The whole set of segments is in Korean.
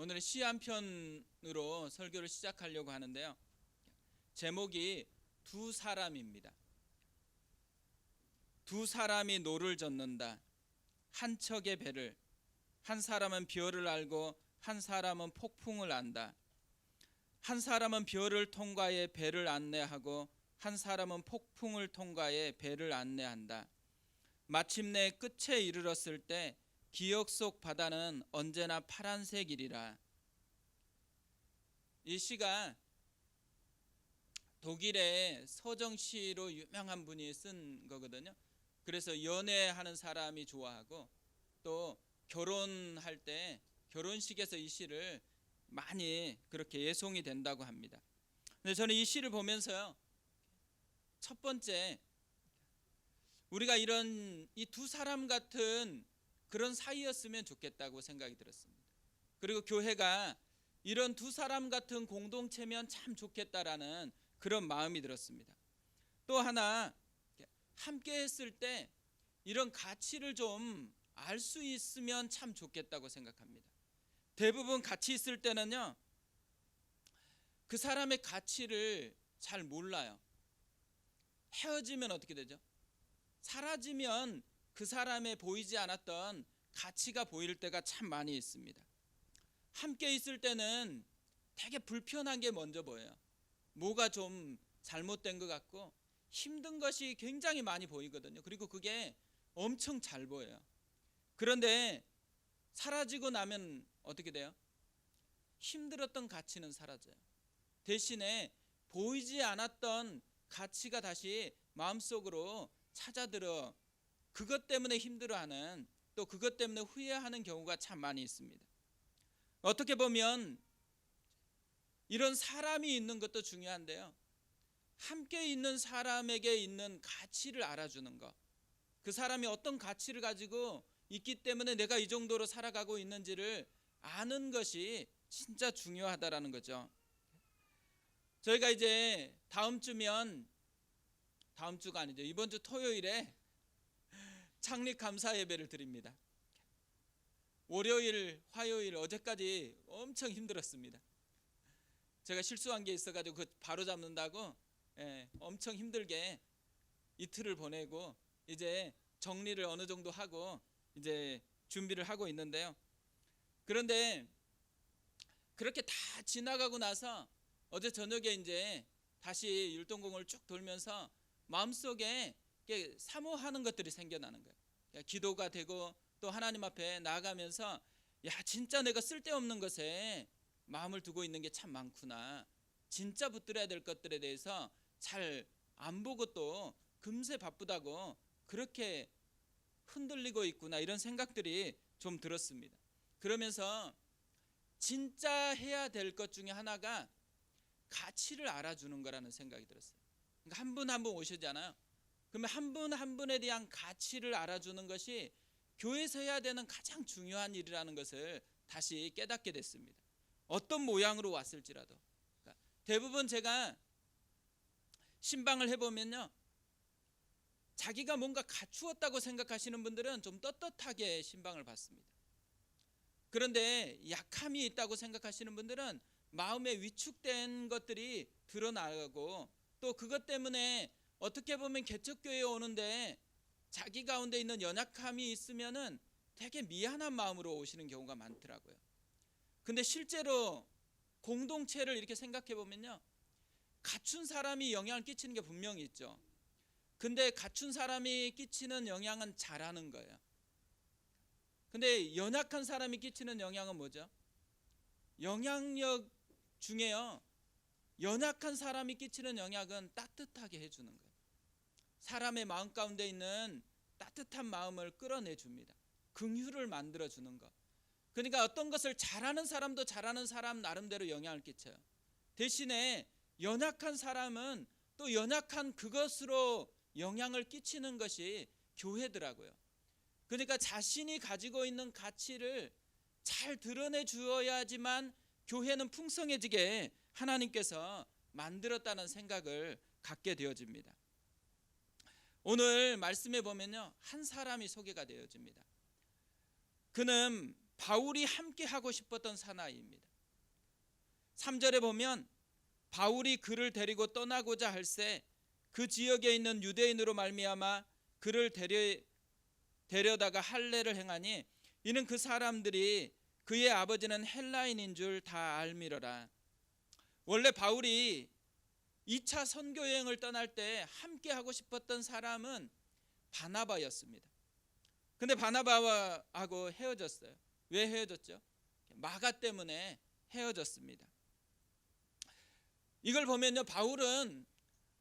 오늘은 시한 편으로 설교를 시작하려고 하는데요. 제목이 두 사람입니다. 두 사람이 노를 젓는다. 한 척의 배를 한 사람은 별을 알고 한 사람은 폭풍을 안다. 한 사람은 별을 통과해 배를 안내하고 한 사람은 폭풍을 통과해 배를 안내한다. 마침내 끝에 이르렀을 때 기억 속 바다는 언제나 파란색이리라. 이 시가 독일의 서정시로 유명한 분이 쓴 거거든요. 그래서 연애하는 사람이 좋아하고 또 결혼할 때 결혼식에서 이 시를 많이 그렇게 예송이 된다고 합니다. 근데 저는 이 시를 보면서요. 첫 번째 우리가 이런 이 두 사람 같은 그런 사이였으면 좋겠다고 생각이 들었습니다. 그리고 교회가 이런 두 사람 같은 공동체면 참 좋겠다라는 그런 마음이 들었습니다. 또 하나 함께 했을 때 이런 가치를 좀 알 수 있으면 참 좋겠다고 생각합니다. 대부분 같이 있을 때는요. 그 사람의 가치를 잘 몰라요. 헤어지면 어떻게 되죠? 사라지면 그 사람의 보이지 않았던 가치가 보일 때가 참 많이 있습니다. 함께 있을 때는 되게 불편한 게 먼저 보여요. 뭐가 좀 잘못된 것 같고 힘든 것이 굉장히 많이 보이거든요. 그리고 그게 엄청 잘 보여요. 그런데 사라지고 나면 어떻게 돼요? 힘들었던 가치는 사라져요. 대신에 보이지 않았던 가치가 다시 마음속으로 찾아들어 그것 때문에 힘들어하는 또 그것 때문에 후회하는 경우가 참 많이 있습니다. 어떻게 보면 이런 사람이 있는 것도 중요한데요. 함께 있는 사람에게 있는 가치를 알아주는 것. 그 사람이 어떤 가치를 가지고 있기 때문에 내가 이 정도로 살아가고 있는지를 아는 것이 진짜 중요하다라는 거죠. 저희가 이제 다음 주면 다음 주가 아니죠. 이번 주 토요일에 창립 감사 예배를 드립니다. 월요일, 화요일 어제까지 엄청 힘들었습니다. 제가 실수한 게 있어가지고 그 바로 잡는다고 예, 엄청 힘들게 이틀을 보내고 이제 정리를 어느 정도 하고 이제 준비를 하고 있는데요. 그런데 그렇게 다 지나가고 나서 어제 저녁에 이제 다시 율동공을 쭉 돌면서 마음속에 사모하는 것들이 생겨나는 거예요. 그러니까 기도가 되고 또 하나님 앞에 나아가면서 야 진짜 내가 쓸데없는 것에 마음을 두고 있는 게 참 많구나. 진짜 붙들어야 될 것들에 대해서 잘 안 보고 또 금세 바쁘다고 그렇게 흔들리고 있구나 이런 생각들이 좀 들었습니다. 그러면서 진짜 해야 될 것 중에 하나가 가치를 알아주는 거라는 생각이 들었어요. 그러니까 한 분 한 분 오시잖아요. 그러면 한분한 분에 대한 가치를 알아주는 것이 교회에서 해야 되는 가장 중요한 일이라는 것을 다시 깨닫게 됐습니다. 어떤 모양으로 왔을지라도 그러니까 대부분 제가 신방을 해보면요. 자기가 뭔가 갖추었다고 생각하시는 분들은 좀 떳떳하게 신방을 받습니다. 그런데 약함이 있다고 생각하시는 분들은 마음에 위축된 것들이 드러나고 또 그것 때문에 어떻게 보면 개척교회에 오는데 자기 가운데 있는 연약함이 있으면은 되게 미안한 마음으로 오시는 경우가 많더라고요. 근데 실제로 공동체를 이렇게 생각해 보면요. 갖춘 사람이 영향을 끼치는 게 분명히 있죠. 근데 갖춘 사람이 끼치는 영향은 잘하는 거예요. 근데 연약한 사람이 끼치는 영향은 뭐죠? 영향력 중에요. 연약한 사람이 끼치는 영향은 따뜻하게 해주는 거예요. 사람의 마음 가운데 있는 따뜻한 마음을 끌어내 줍니다. 긍휼을 만들어 주는 것. 그러니까 어떤 것을 잘하는 사람도 잘하는 사람 나름대로 영향을 끼쳐요. 대신에 연약한 사람은 또 연약한 그것으로 영향을 끼치는 것이 교회더라고요. 그러니까 자신이 가지고 있는 가치를 잘 드러내 주어야지만 교회는 풍성해지게 하나님께서 만들었다는 생각을 갖게 되어집니다. 오늘 말씀에 보면요. 한 사람이 소개가 되어집니다. 그는 바울이 함께 하고 싶었던 사나이입니다. 3절에 보면 바울이 그를 데리고 떠나고자 할새 그 지역에 있는 유대인으로 말미암아 그를 데려 데려다가 할례를 행하니 이는 그 사람들이 그의 아버지는 헬라인인 줄 다 알미러라. 원래 바울이 2차 선교 여행을 떠날 때 함께 하고 싶었던 사람은 바나바였습니다. 근데 바나바하고 헤어졌어요. 왜 헤어졌죠? 마가 때문에 헤어졌습니다. 이걸 보면요, 바울은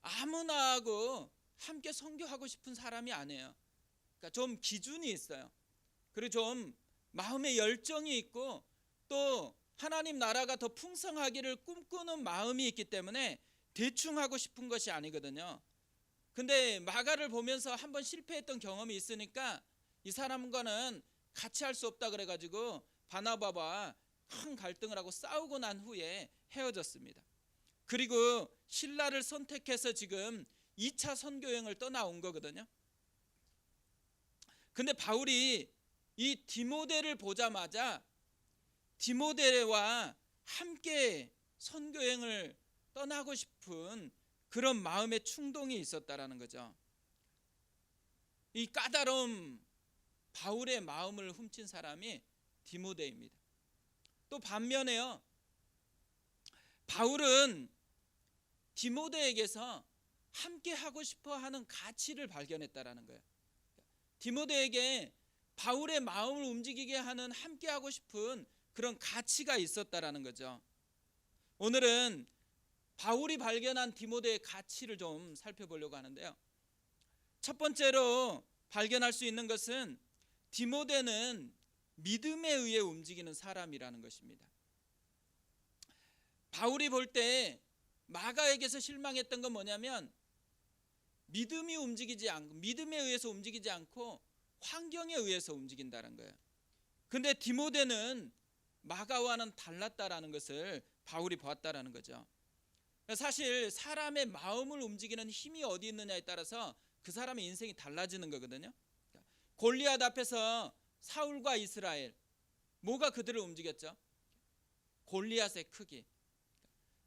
아무나 하고 함께 선교하고 싶은 사람이 아니에요. 그러니까 좀 기준이 있어요. 그리고 좀 마음의 열정이 있고 또 하나님 나라가 더 풍성하기를 꿈꾸는 마음이 있기 때문에 대충 하고 싶은 것이 아니거든요. 근데 마가를 보면서 한번 실패했던 경험이 있으니까 이 사람과는 같이 할 수 없다 그래가지고 바나바와 큰 갈등을 하고 싸우고 난 후에 헤어졌습니다. 그리고 신라를 선택해서 지금 2차 선교 여행을 떠나온 거거든요. 근데 바울이 이 디모데를 보자마자 디모데와 함께 선교 여행을 떠나고 싶은 그런 마음의 충동이 있었다라는 거죠. 이 까다로움 바울의 마음을 훔친 사람이 디모데입니다. 또 반면에요. 바울은 디모데에게서 함께 하고 싶어 하는 가치를 발견했다라는 거예요. 디모데에게 바울의 마음을 움직이게 하는 함께 하고 싶은 그런 가치가 있었다라는 거죠. 오늘은 바울이 발견한 디모데의 가치를 좀 살펴보려고 하는데요. 첫 번째로 발견할 수 있는 것은 디모데는 믿음에 의해 움직이는 사람이라는 것입니다. 바울이 볼 때 마가에게서 실망했던 건 뭐냐면 믿음이 움직이지 않고 믿음에 의해서 움직이지 않고 환경에 의해서 움직인다는 거예요. 근데 디모데는 마가와는 달랐다라는 것을 바울이 보았다라는 거죠. 사실 사람의 마음을 움직이는 힘이 어디 있느냐에 따라서 그 사람의 인생이 달라지는 거거든요. 골리앗 앞에서 사울과 이스라엘 뭐가 그들을 움직였죠? 골리앗의 크기.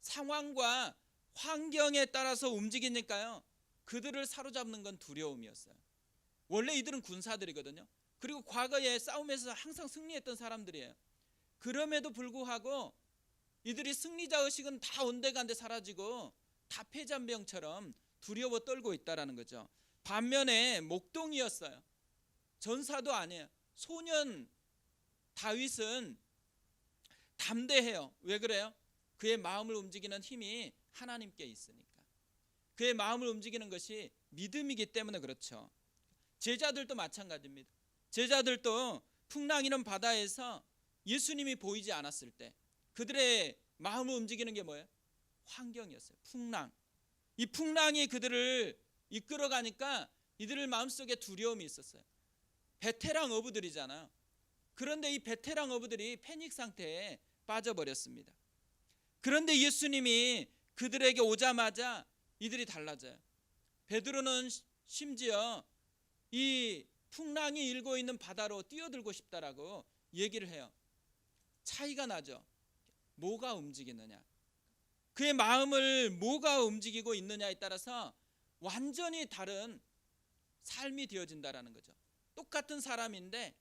상황과 환경에 따라서 움직이니까요. 그들을 사로잡는 건 두려움이었어요. 원래 이들은 군사들이거든요. 그리고 과거에 싸움에서 항상 승리했던 사람들이에요. 그럼에도 불구하고 이들이 승리자 의식은 다 온데간데 사라지고 다 패잔병처럼 두려워 떨고 있다라는 거죠. 반면에 목동이었어요. 전사도 아니에요. 소년 다윗은 담대해요. 왜 그래요? 그의 마음을 움직이는 힘이 하나님께 있으니까. 그의 마음을 움직이는 것이 믿음이기 때문에 그렇죠. 제자들도 마찬가지입니다. 제자들도 풍랑이는 바다에서 예수님이 보이지 않았을 때 그들의 마음을 움직이는 게 뭐예요? 환경이었어요. 풍랑. 이 풍랑이 그들을 이끌어 가니까 이들의 마음속에 두려움이 있었어요. 베테랑 어부들이잖아요. 그런데 이 베테랑 어부들이 패닉 상태에 빠져버렸습니다. 그런데 예수님이 그들에게 오자마자 이들이 달라져요. 베드로는 심지어 이 풍랑이 일고 있는 바다로 뛰어들고 싶다라고 얘기를 해요. 차이가 나죠. 뭐가 움직이느냐. 그의 마음을 뭐가 움직이고 있느냐에 따라서 완전히 다른 삶이 되어진다라는 거죠. 똑같은 사람인데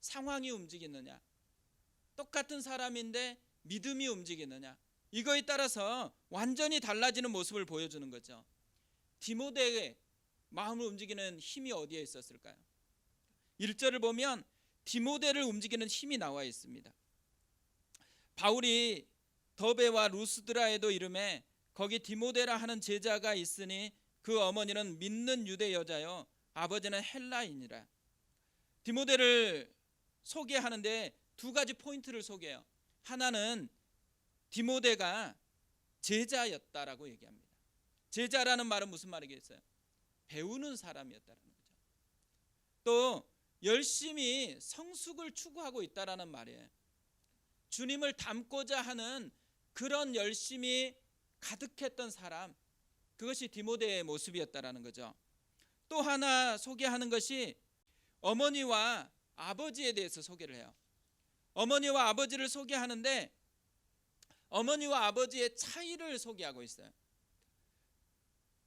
상황이 움직이느냐. 똑같은 사람인데 믿음이 움직이느냐. 이거에 따라서 완전히 달라지는 모습을 보여주는 거죠. 디모데의 마음을 움직이는 힘이 어디에 있었을까요? 1절을 보면 디모데를 움직이는 힘이 나와 있습니다. 바울이 더베와 루스드라에도 이름에 거기 디모데라 하는 제자가 있으니 그 어머니는 믿는 유대 여자요 아버지는 헬라인이라. 디모데를 소개하는데 두 가지 포인트를 소개해요. 하나는 디모데가 제자였다라고 얘기합니다. 제자라는 말은 무슨 말이겠어요? 배우는 사람이었다라는 거죠. 또 열심히 성숙을 추구하고 있다라는 말이에요. 주님을 닮고자 하는 그런 열심이 가득했던 사람 그것이 디모데의 모습이었다라는 거죠. 또 하나 소개하는 것이 어머니와 아버지에 대해서 소개를 해요. 어머니와 아버지를 소개하는데 어머니와 아버지의 차이를 소개하고 있어요.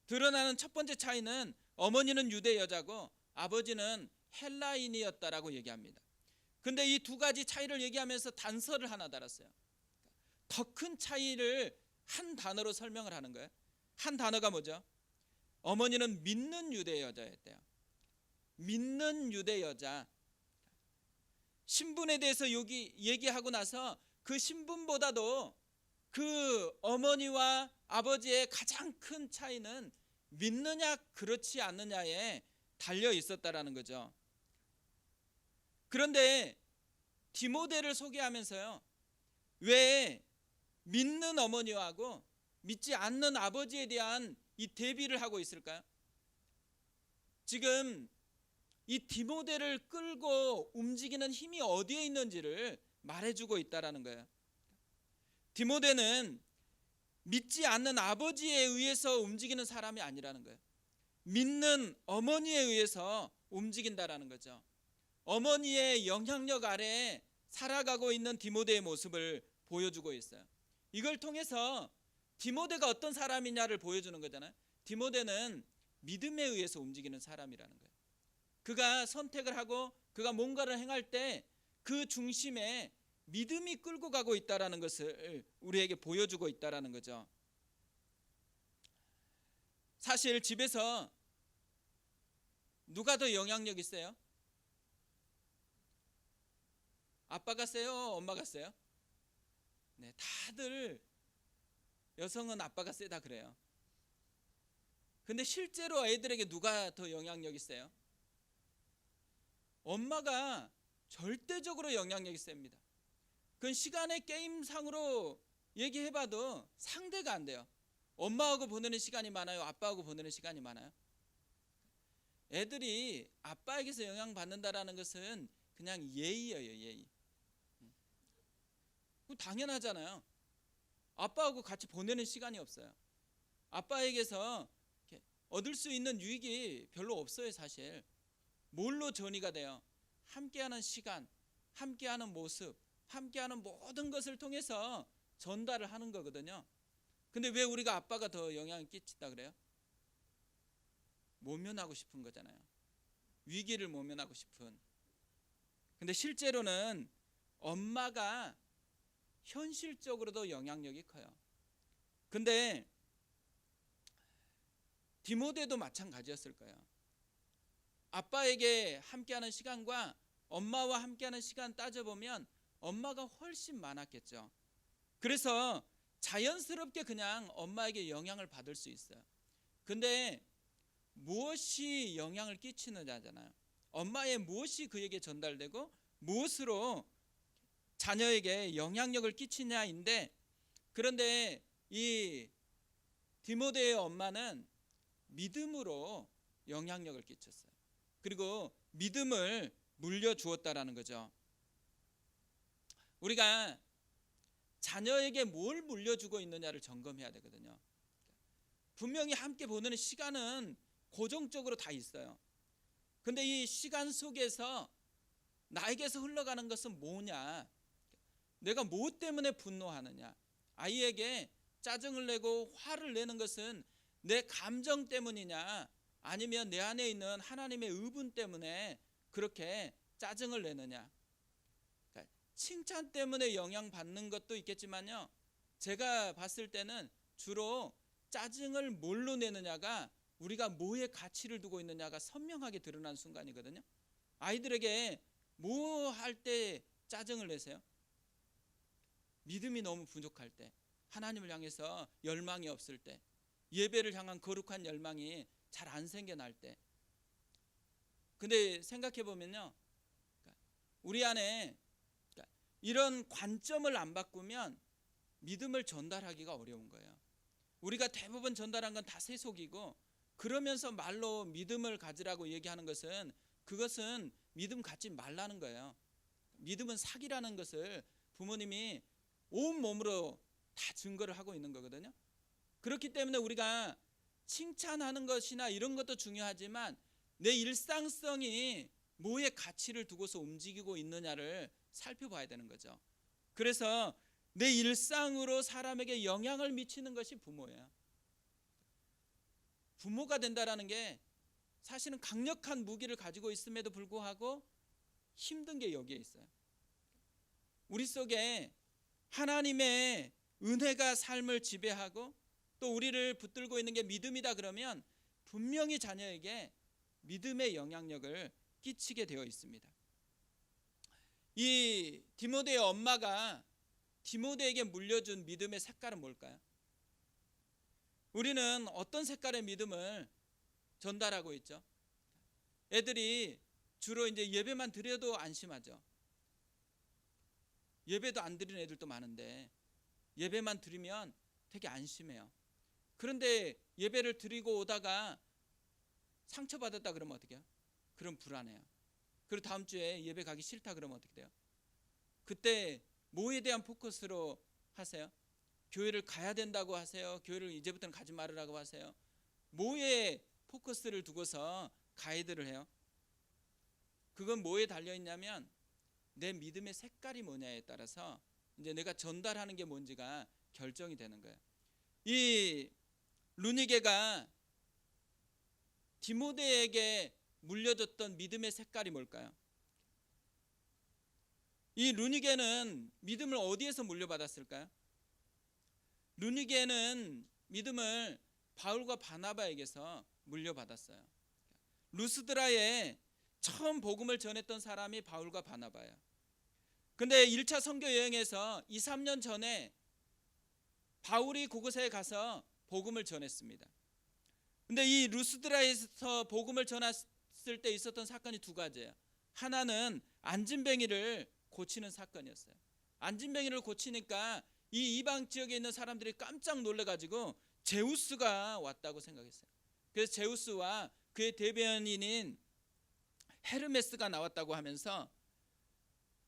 드러나는 첫 번째 차이는 어머니는 유대 여자고 아버지는 헬라인이었다라고 얘기합니다. 근데 이 두 가지 차이를 얘기하면서 단서를 하나 달았어요. 더 큰 차이를 한 단어로 설명을 하는 거예요. 한 단어가 뭐죠? 어머니는 믿는 유대 여자였대요. 믿는 유대 여자. 신분에 대해서 여기 얘기하고 나서 그 신분보다도 그 어머니와 아버지의 가장 큰 차이는 믿느냐 그렇지 않느냐에 달려 있었다라는 거죠. 그런데 디모데를 소개하면서요. 왜 믿는 어머니하고 믿지 않는 아버지에 대한 이 대비를 하고 있을까요? 지금 이 디모데를 끌고 움직이는 힘이 어디에 있는지를 말해주고 있다라는 거예요. 디모데는 믿지 않는 아버지에 의해서 움직이는 사람이 아니라는 거예요. 믿는 어머니에 의해서 움직인다라는 거죠. 어머니의 영향력 아래 살아가고 있는 디모데의 모습을 보여주고 있어요. 이걸 통해서 디모데가 어떤 사람이냐를 보여주는 거잖아요. 디모데는 믿음에 의해서 움직이는 사람이라는 거예요. 그가 선택을 하고 그가 뭔가를 행할 때 그 중심에 믿음이 끌고 가고 있다라는 것을 우리에게 보여주고 있다라는 거죠. 사실 집에서 누가 더 영향력 있어요? 아빠가 세요? 엄마가 세요? 네, 다들 여성은 아빠가 세다 그래요. 근데 실제로 아이들에게 누가 더 영향력 있어요? 엄마가 절대적으로 영향력이 셉니다. 그건 시간의 게임상으로 얘기해봐도 상대가 안 돼요. 엄마하고 보내는 시간이 많아요. 아빠하고 보내는 시간이 많아요. 애들이 아빠에게서 영향 받는다라는 것은 그냥 예의예요, 예의. 그 당연하잖아요. 아빠하고 같이 보내는 시간이 없어요. 아빠에게서 얻을 수 있는 유익이 별로 없어요, 사실. 뭘로 전이가 돼요? 함께하는 시간, 함께하는 모습, 함께하는 모든 것을 통해서 전달을 하는 거거든요. 근데 왜 우리가 아빠가 더 영향을 끼친다 그래요? 모면하고 싶은 거잖아요. 위기를 모면하고 싶은. 근데 실제로는 엄마가 현실적으로도 영향력이 커요. 근데 디모데도 마찬가지였을 거예요. 아빠에게 함께하는 시간과 엄마와 함께하는 시간 따져보면 엄마가 훨씬 많았겠죠. 그래서 자연스럽게 그냥 엄마에게 영향을 받을 수 있어요. 근데 무엇이 영향을 끼치느냐잖아요. 엄마의 무엇이 그에게 전달되고 무엇으로 자녀에게 영향력을 끼치냐인데 그런데 이 디모데의 엄마는 믿음으로 영향력을 끼쳤어요. 그리고 믿음을 물려주었다라는 거죠. 우리가 자녀에게 뭘 물려주고 있느냐를 점검해야 되거든요. 분명히 함께 보내는 시간은 고정적으로 다 있어요. 근데 이 시간 속에서 나에게서 흘러가는 것은 뭐냐? 내가 뭐 때문에 분노하느냐? 아이에게 짜증을 내고 화를 내는 것은 내 감정 때문이냐? 아니면 내 안에 있는 하나님의 의분 때문에 그렇게 짜증을 내느냐? 그러니까 칭찬 때문에 영향 받는 것도 있겠지만요. 제가 봤을 때는 주로 짜증을 뭘로 내느냐가 우리가 뭐에 가치를 두고 있느냐가 선명하게 드러난 순간이거든요. 아이들에게 뭐 할 때 짜증을 내세요? 믿음이 너무 부족할 때, 하나님을 향해서 열망이 없을 때, 예배를 향한 거룩한 열망이 잘 안 생겨날 때. 근데 생각해 보면요, 그러니까 우리 안에 그러니까 이런 관점을 안 바꾸면 믿음을 전달하기가 어려운 거예요. 우리가 대부분 전달한 건 다 세속이고 그러면서 말로 믿음을 가지라고 얘기하는 것은 그것은 믿음 갖지 말라는 거예요. 믿음은 사기라는 것을 부모님이 온 몸으로 다 증거를 하고 있는 거거든요. 그렇기 때문에 우리가 칭찬하는 것이나 이런 것도 중요하지만 내 일상성이 뭐에 가치를 두고서 움직이고 있느냐를 살펴봐야 되는 거죠. 그래서 내 일상으로 사람에게 영향을 미치는 것이 부모예요. 부모가 된다라는 게 사실은 강력한 무기를 가지고 있음에도 불구하고 힘든 게 여기에 있어요. 우리 속에 하나님의 은혜가 삶을 지배하고 또 우리를 붙들고 있는 게 믿음이다 그러면 분명히 자녀에게 믿음의 영향력을 끼치게 되어 있습니다. 이 디모데의 엄마가 디모데에게 물려준 믿음의 색깔은 뭘까요? 우리는 어떤 색깔의 믿음을 전달하고 있죠? 애들이 주로 이제 예배만 드려도 안심하죠. 예배도 안 드리는 애들도 많은데 예배만 드리면 되게 안심해요. 그런데 예배를 드리고 오다가 상처받았다 그러면 어떻게 해요? 그럼 불안해요. 그리고 다음 주에 예배 가기 싫다 그러면 어떻게 돼요? 그때 뭐에 대한 포커스로 하세요? 교회를 가야 된다고 하세요? 교회를 이제부터는 가지 말으라고 하세요? 뭐에 포커스를 두고서 가이드를 해요? 그건 뭐에 달려 있냐면 내 믿음의 색깔이 뭐냐에 따라서 이제 내가 전달하는 게 뭔지가 결정이 되는 거예요. 이 루니게가 디모데에게 물려줬던 믿음의 색깔이 뭘까요? 이 루니게는 믿음을 어디에서 물려받았을까요? 루니게는 믿음을 바울과 바나바에게서 물려받았어요. 루스드라에 처음 복음을 전했던 사람이 바울과 바나바예요. 근데 1차 선교 여행에서 2, 3년 전에 바울이 그곳에 가서 복음을 전했습니다. 근데 이 루스드라에서 복음을 전했을 때 있었던 사건이 두 가지예요. 하나는 안진뱅이를 고치는 사건이었어요. 안진뱅이를 고치니까 이 이방 지역에 있는 사람들이 깜짝 놀래가지고 제우스가 왔다고 생각했어요. 그래서 제우스와 그의 대변인인 헤르메스가 나왔다고 하면서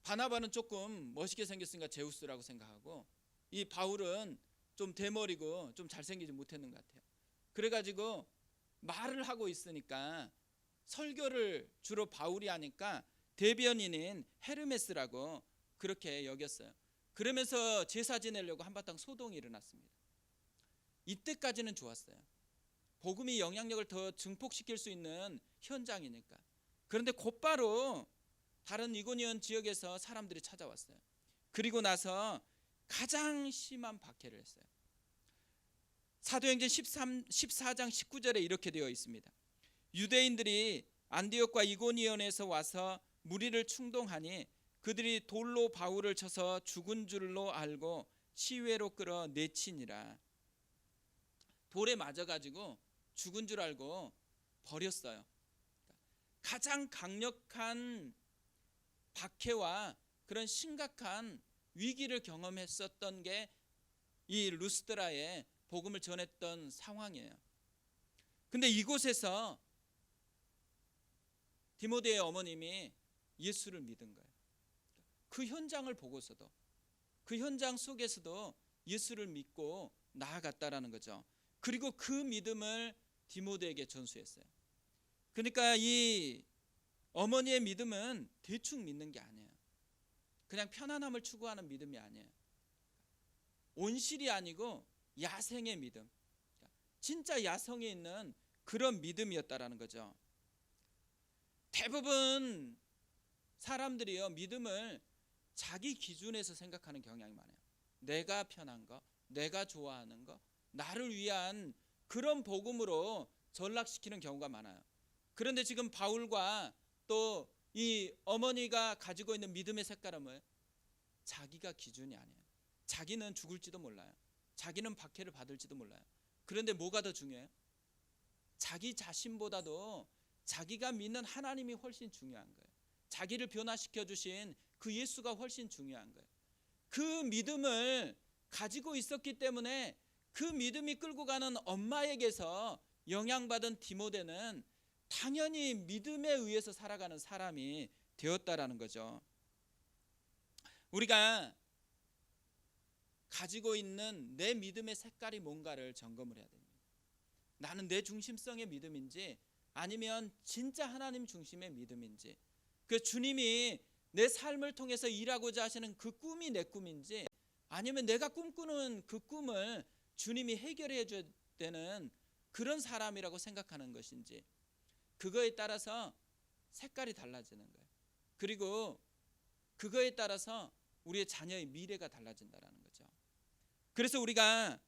바나바는 조금 멋있게 생겼으니까 제우스라고 생각하고 이 바울은 좀 대머리고 좀 잘생기지 못했는 것 같아요. 그래가지고 말을 하고 있으니까 설교를 주로 바울이 하니까 대변인인 헤르메스라고 그렇게 여겼어요. 그러면서 제사 지내려고 한바탕 소동이 일어났습니다. 이때까지는 좋았어요. 복음이 영향력을 더 증폭시킬 수 있는 현장이니까. 그런데 곧바로 다른 이고니온 지역에서 사람들이 찾아왔어요. 그리고 나서 가장 심한 박해를 했어요. 사도행전 13, 14장 19절에 이렇게 되어 있습니다. 유대인들이 안디옥과 이고니온에서 와서 무리를 충동하니 그들이 돌로 바울을 쳐서 죽은 줄로 알고 시외로 끌어 내치니라. 돌에 맞아 가지고 죽은 줄 알고 버렸어요. 가장 강력한 박해와 그런 심각한 위기를 경험했었던 게 이 루스드라의 복음을 전했던 상황이에요. 근데 이곳에서 디모데의 어머님이 예수를 믿은 거예요. 그 현장을 보고서도 그 현장 속에서도 예수를 믿고 나아갔다라는 거죠. 그리고 그 믿음을 디모데에게 전수했어요. 그러니까 이 어머니의 믿음은 대충 믿는 게 아니에요. 그냥 편안함을 추구하는 믿음이 아니에요. 온실이 아니고 야생의 믿음. 진짜 야성에 있는 그런 믿음이었다라는 거죠. 대부분 사람들이요 믿음을 자기 기준에서 생각하는 경향이 많아요. 내가 편한 거, 내가 좋아하는 거, 나를 위한 그런 복음으로 전락시키는 경우가 많아요. 그런데 지금 바울과 또 이 어머니가 가지고 있는 믿음의 색깔은 뭐예요? 자기가 기준이 아니에요. 자기는 죽을지도 몰라요. 자기는 박해를 받을지도 몰라요. 그런데 뭐가 더 중요해요? 자기 자신보다도 자기가 믿는 하나님이 훨씬 중요한 거예요. 자기를 변화시켜 주신 그 예수가 훨씬 중요한 거예요. 그 믿음을 가지고 있었기 때문에 그 믿음이 끌고 가는 엄마에게서 영향받은 디모데는 당연히 믿음에 의해서 살아가는 사람이 되었다라는 거죠. 우리가 가지고 있는 내 믿음의 색깔이 뭔가를 점검을 해야 됩니다. 나는 내 중심성의 믿음인지 아니면 진짜 하나님 중심의 믿음인지 그 주님이 내 삶을 통해서 일하고자 하시는 그 꿈이 내 꿈인지 아니면 내가 꿈꾸는 그 꿈을 주님이 해결해 줘야 되는 그런 사람이라고 생각하는 것인지 그거에 따라서 색깔이 달라지는 거예요. 그리고 그거에 따라서 우리의 자녀의 미래가 달라진다라는 거죠. 그래서 우리가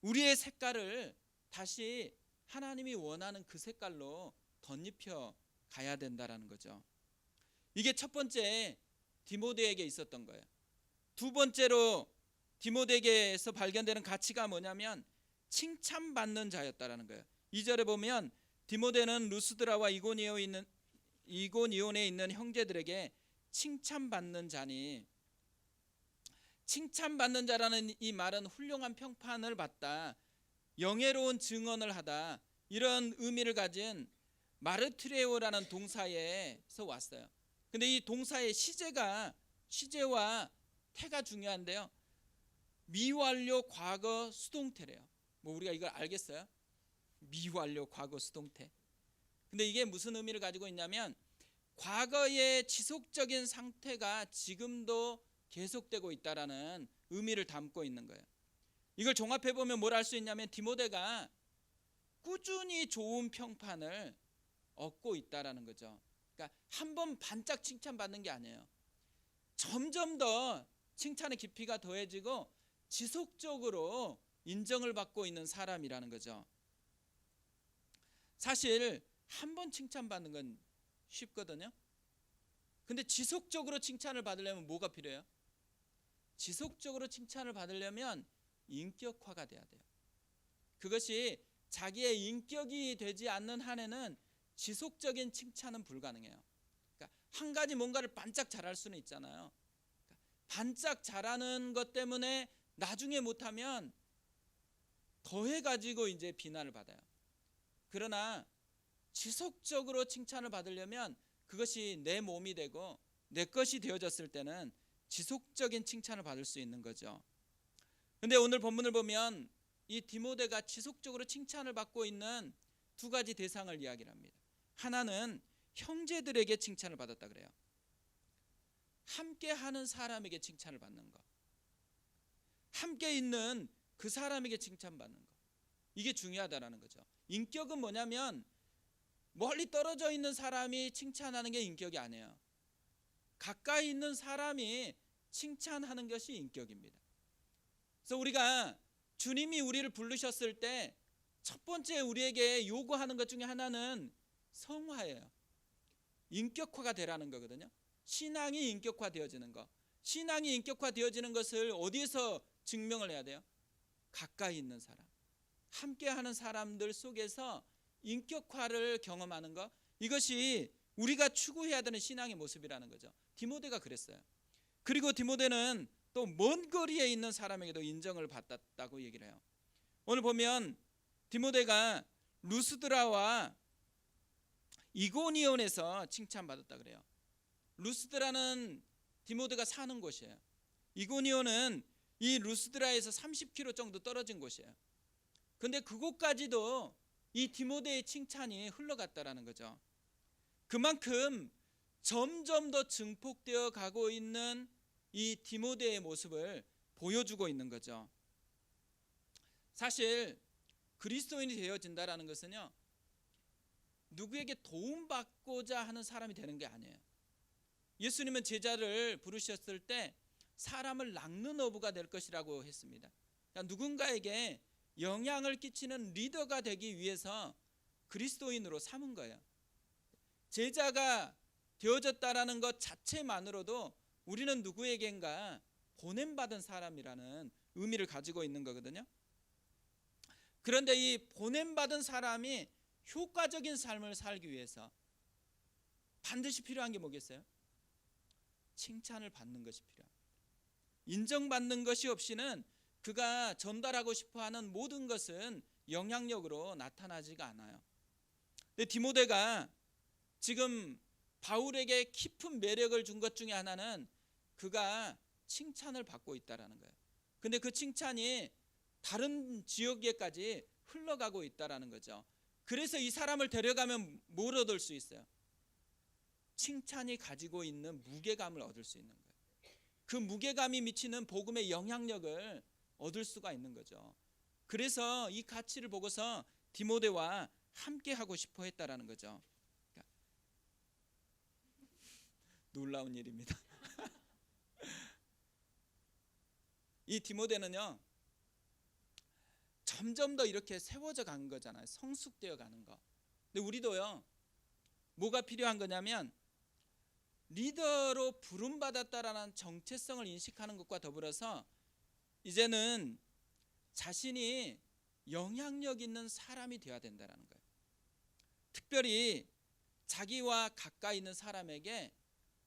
우리의 색깔을 다시 하나님이 원하는 그 색깔로 덧입혀 가야 된다라는 거죠. 이게 첫 번째 디모데에게 있었던 거예요. 두 번째로 디모데에게서 발견되는 가치가 뭐냐면 칭찬받는 자였다라는 거예요. 2절에 보면 디모데는 루스드라와 이고니오에 있는 이고니온에 있는 형제들에게 칭찬받는 자니 칭찬받는 자라는 이 말은 훌륭한 평판을 받다 영예로운 증언을 하다 이런 의미를 가진 마르트레오라는 동사에서 왔어요. 근데 이 동사의 시제가 시제와 태가 중요한데요. 미완료 과거 수동태래요. 뭐 우리가 이걸 알겠어요? 미완료 과거 수동태. 근데 이게 무슨 의미를 가지고 있냐면 과거의 지속적인 상태가 지금도 계속되고 있다라는 의미를 담고 있는 거예요. 이걸 종합해 보면 뭘 알 수 있냐면 디모데가 꾸준히 좋은 평판을 얻고 있다라는 거죠. 그러니까 한 번 반짝 칭찬받는 게 아니에요. 점점 더 칭찬의 깊이가 더해지고 지속적으로 인정을 받고 있는 사람이라는 거죠. 사실 한 번 칭찬받는 건 쉽거든요. 근데 지속적으로 칭찬을 받으려면 뭐가 필요해요? 지속적으로 칭찬을 받으려면 인격화가 돼야 돼요. 그것이 자기의 인격이 되지 않는 한에는 지속적인 칭찬은 불가능해요. 그러니까 한 가지 뭔가를 반짝 잘할 수는 있잖아요. 그러니까 반짝 잘하는 것 때문에 나중에 못하면 더해 가지고 이제 비난을 받아요. 그러나 지속적으로 칭찬을 받으려면 그것이 내 몸이 되고 내 것이 되어졌을 때는 지속적인 칭찬을 받을 수 있는 거죠. 근데 오늘 본문을 보면 이 디모데가 지속적으로 칭찬을 받고 있는 두 가지 대상을 이야기를 합니다. 하나는 형제들에게 칭찬을 받았다 그래요. 함께 하는 사람에게 칭찬을 받는 거. 함께 있는 그 사람에게 칭찬받는 거. 이게 중요하다라는 거죠. 인격은 뭐냐면 멀리 떨어져 있는 사람이 칭찬하는 게 인격이 아니에요. 가까이 있는 사람이 칭찬하는 것이 인격입니다. 그래서 우리가 주님이 우리를 부르셨을 때 첫 번째 우리에게 요구하는 것 중에 하나는 성화예요. 인격화가 되라는 거거든요. 신앙이 인격화되어지는 거. 신앙이 인격화되어지는 것을 어디에서 증명을 해야 돼요? 가까이 있는 사람. 함께 하는 사람들 속에서 인격화를 경험하는 것. 이것이 우리가 추구해야 되는 신앙의 모습이라는 거죠. 디모데가 그랬어요. 그리고 디모데는 또 먼 거리에 있는 사람에게도 인정을 받았다고 얘기를 해요. 오늘 보면 디모데가 루스드라와 이고니온에서 칭찬받았다 그래요. 루스드라는 디모데가 사는 곳이에요. 이고니온은 이 루스드라에서 30km 정도 떨어진 곳이에요. 근데 그곳까지도 이 디모데의 칭찬이 흘러갔다라는 거죠. 그만큼 점점 더 증폭되어 가고 있는 이 디모데의 모습을 보여주고 있는 거죠. 사실 그리스도인이 되어진다라는 것은요. 누구에게 도움받고자 하는 사람이 되는 게 아니에요. 예수님은 제자를 부르셨을 때 사람을 낚는 어부가 될 것이라고 했습니다. 그러니까 누군가에게 영향을 끼치는 리더가 되기 위해서 그리스도인으로 삼은 거예요. 제자가 되어졌다라는 것 자체만으로도 우리는 누구에겐가 보냄받은 사람이라는 의미를 가지고 있는 거거든요. 그런데 이 보냄받은 사람이 효과적인 삶을 살기 위해서 반드시 필요한 게 뭐겠어요? 칭찬을 받는 것이 필요합니다. 인정받는 것이 없이는 그가 전달하고 싶어 하는 모든 것은 영향력으로 나타나지가 않아요. 근데 디모데가 지금 바울에게 깊은 매력을 준 것 중에 하나는 그가 칭찬을 받고 있다라는 거예요. 근데 그 칭찬이 다른 지역에까지 흘러가고 있다라는 거죠. 그래서 이 사람을 데려가면 뭘 얻을 수 있어요? 칭찬이 가지고 있는 무게감을 얻을 수 있는 거예요. 그 무게감이 미치는 복음의 영향력을 얻을 수가 있는 거죠. 그래서 이 가치를 보고서 디모데와 함께 하고 싶어 했다라는 거죠. 그러니까 놀라운 일입니다. 이 디모데는요. 점점 더 이렇게 세워져 가는 거잖아요. 성숙되어 가는 거. 근데 우리도요. 뭐가 필요한 거냐면 리더로 부름 받았다라는 정체성을 인식하는 것과 더불어서 이제는 자신이 영향력 있는 사람이 되어야 된다라는 거예요. 특별히 자기와 가까이 있는 사람에게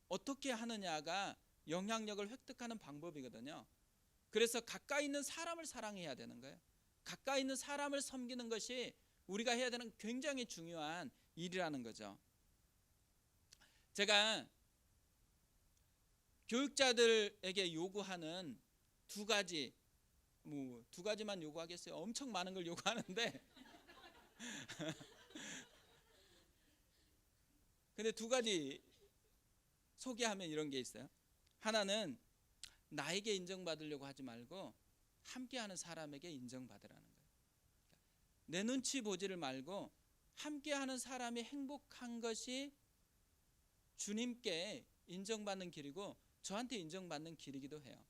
어떻게 하느냐가 영향력을 획득하는 방법이거든요. 그래서 가까이 있는 사람을 사랑해야 되는 거예요. 가까이 있는 사람을 섬기는 것이 우리가 해야 되는 굉장히 중요한 일이라는 거죠. 제가 교육자들에게 요구하는 두 가지 뭐 두 가지만 요구하겠어요. 엄청 많은 걸 요구하는데 근데 두 가지 소개하면 이런 게 있어요. 하나는 나에게 인정받으려고 하지 말고 함께하는 사람에게 인정받으라는 거예요. 내 눈치 보지를 말고 함께하는 사람이 행복한 것이 주님께 인정받는 길이고 저한테 인정받는 길이기도 해요.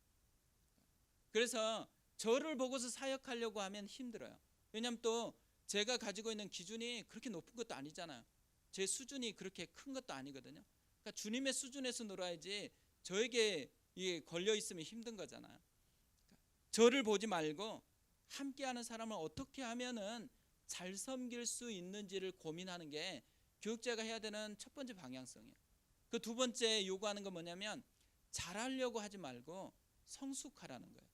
그래서 저를 보고서 사역하려고 하면 힘들어요. 왜냐하면 또 제가 가지고 있는 기준이 그렇게 높은 것도 아니잖아요. 제 수준이 그렇게 큰 것도 아니거든요. 그러니까 주님의 수준에서 놀아야지 저에게 이게 걸려 있으면 힘든 거잖아요. 그러니까 저를 보지 말고 함께하는 사람을 어떻게 하면은 잘 섬길 수 있는지를 고민하는 게 교육자가 해야 되는 첫 번째 방향성이에요. 그 두 번째 요구하는 건 뭐냐면 잘하려고 하지 말고 성숙하라는 거예요.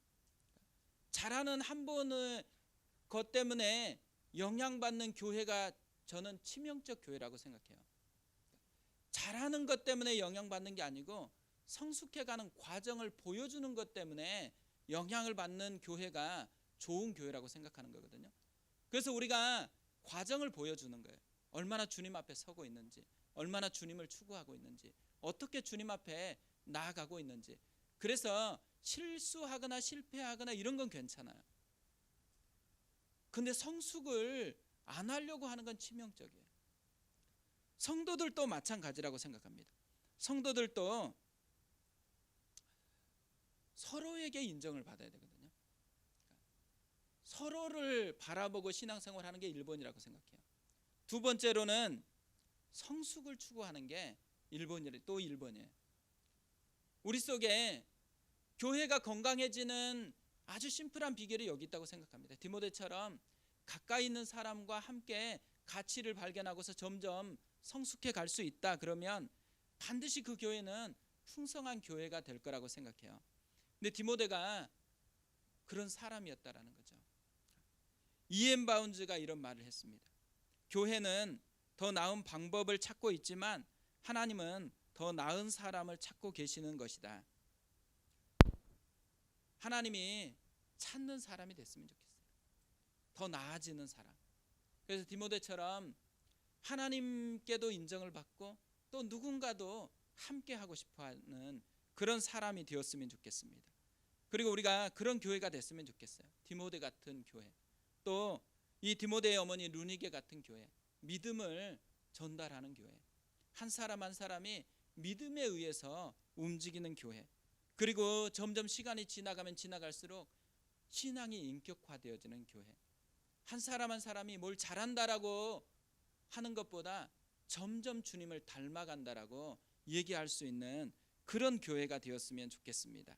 잘하는 한 번의 것 때문에 영향받는 교회가 저는 치명적 교회라고 생각해요. 잘하는 것 때문에 영향받는 게 아니고 성숙해가는 과정을 보여주는 것 때문에 영향을 받는 교회가 좋은 교회라고 생각하는 거거든요. 그래서 우리가 과정을 보여주는 거예요. 얼마나 주님 앞에 서고 있는지, 얼마나 주님을 추구하고 있는지, 어떻게 주님 앞에 나아가고 있는지. 그래서 실수하거나 실패하거나 이런 건 괜찮아요. 근데 성숙을 안 하려고 하는 건 치명적이에요. 성도들도 마찬가지라고 생각합니다. 성도들도 서로에게 인정을 받아야 되거든요. 서로를 바라보고 신앙생활 하는 게 1번이라고 생각해요. 두 번째로는 성숙을 추구하는 게 1번이래 또 1번이에요. 우리 속에 교회가 건강해지는 아주 심플한 비결이 여기 있다고 생각합니다. 디모데처럼 가까이 있는 사람과 함께 가치를 발견하고서 점점 성숙해 갈 수 있다. 그러면 반드시 그 교회는 풍성한 교회가 될 거라고 생각해요. 근데 디모데가 그런 사람이었다라는 거죠. 이엠 바운즈가 이런 말을 했습니다. 교회는 더 나은 방법을 찾고 있지만 하나님은 더 나은 사람을 찾고 계시는 것이다. 하나님이 찾는 사람이 됐으면 좋겠어요. 더 나아지는 사람. 그래서 디모데처럼 하나님께도 인정을 받고 또 누군가도 함께 하고 싶어 하는 그런 사람이 되었으면 좋겠습니다. 그리고 우리가 그런 교회가 됐으면 좋겠어요. 디모데 같은 교회. 또 이 디모데의 어머니 루니게 같은 교회. 믿음을 전달하는 교회. 한 사람 한 사람이 믿음에 의해서 움직이는 교회. 그리고 점점 시간이 지나가면 지나갈수록 신앙이 인격화되어지는 교회. 한 사람 한 사람이 뭘 잘한다라고 하는 것보다 점점 주님을 닮아간다라고 얘기할 수 있는 그런 교회가 되었으면 좋겠습니다.